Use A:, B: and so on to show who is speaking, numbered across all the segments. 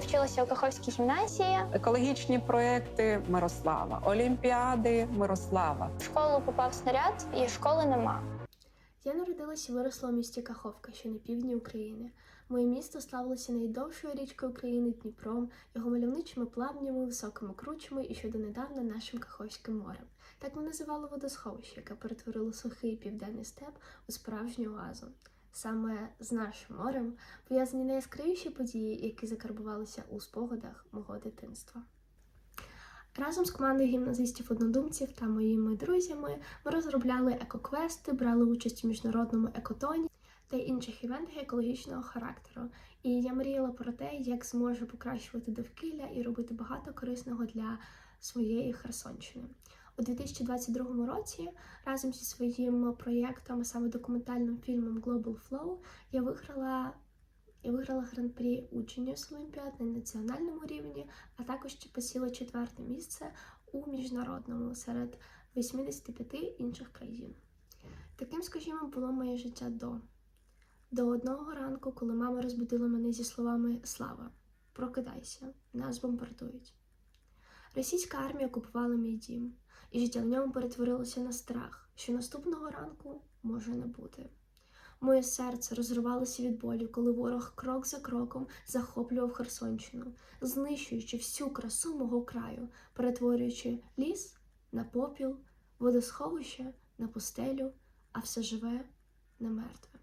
A: Я вчилася у Каховській гімназії.
B: екологічні проекти Мирослава, Олімпіади Мирослава.
A: В школу попав снаряд, і школи нема.
C: Я народилася і виросла у місті Каховка, що на півдні України. Моє місто славилося найдовшою річкою України Дніпром, його мальовничими плавнями, високими кручами і ще донедавна нашим Каховським морем. Так ми називали водосховище, яке перетворило сухий південний степ у справжню оазу. Саме з нашим морем пов'язані найяскравіші події, які закарбувалися у спогадах мого дитинства. Разом з командою гімназистів-однодумців та моїми друзями ми розробляли екоквести, брали участь у міжнародному екотоні та інших івентах екологічного характеру. І я мріяла про те, як зможу покращувати довкілля і робити багато корисного для своєї Херсонщини. У 2022 році разом зі своїм проєктом, саме документальним фільмом Global Flow, я виграла я виграла гран-прі у Genius Olympiad на національному рівні, а також посіла четверте місце у міжнародному серед 85 інших країн. Таким, скажімо, було моє життя до. До одного ранку, коли мама розбудила мене зі словами Слава, прокидайся, нас бомбардують. Російська армія окупувала мій дім, і життя в ньому перетворилося на страх, що наступного ранку може не бути. Моє серце розривалося від болю, коли ворог крок за кроком захоплював Херсонщину, знищуючи всю красу мого краю, перетворюючи ліс на попіл, водосховище на пустелю, а все живе на мертве.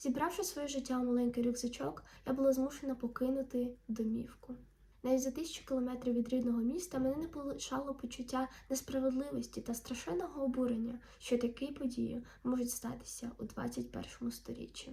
C: Зібравши своє життя у маленький рюкзачок, я була змушена покинути домівку. Навіть за тисячу кілометрів від рідного міста мене не полишало почуття несправедливості та страшенного обурення, що такі події можуть статися у 21 сторіччі.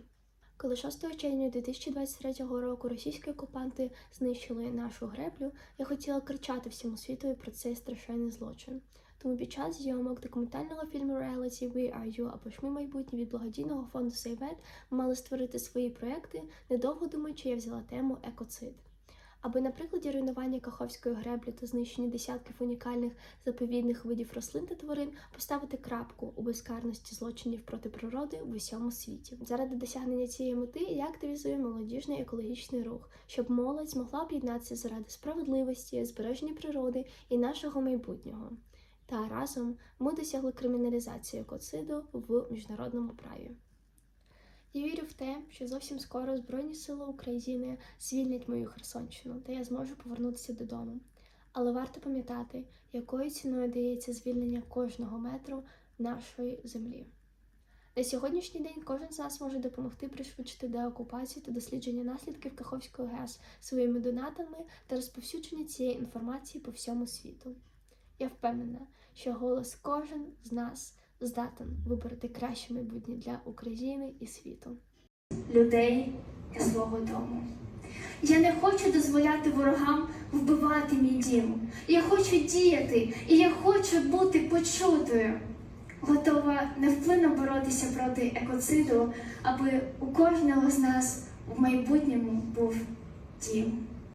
C: Коли 6 червня 2023 року російські окупанти знищили нашу греблю, я хотіла кричати всьому світові про цей страшенний злочин. Тому під час зйомок документального фільму Reality We Are You або ж ми майбутнє від благодійного фонду Сейвет мали створити свої проекти, недовго думаючи, я взяла тему екоцид. Аби на прикладі руйнування Каховської греблі та знищення десятків унікальних заповідних видів рослин та тварин поставити крапку у безкарності злочинів проти природи в усьому світі. Заради досягнення цієї мети я активізую молодіжний екологічний рух, щоб молодь змогла об'єднатися заради справедливості, збереження природи і нашого майбутнього. Та разом ми досягли криміналізації екоциду в міжнародному праві. Я вірю те, що зовсім скоро Збройні Сили України звільнять мою Херсонщину, та я зможу повернутися додому. Але варто пам'ятати, якою ціною дається звільнення кожного метру нашої землі. На сьогоднішній день кожен з нас може допомогти пришвидшити деокупацію та дослідження наслідків Каховської ГЕС своїми донатами та розповсюдження цієї інформації по всьому світу. Я впевнена, що голос кожен з нас здатен вибрати краще майбутнє для України і світу.
D: Людей та свого дому. Я не хочу дозволяти ворогам вбивати мій дім. Я хочу діяти, і я хочу бути почутою. Готова невплинно боротися проти екоциду, аби у кожного з нас в майбутньому був дім.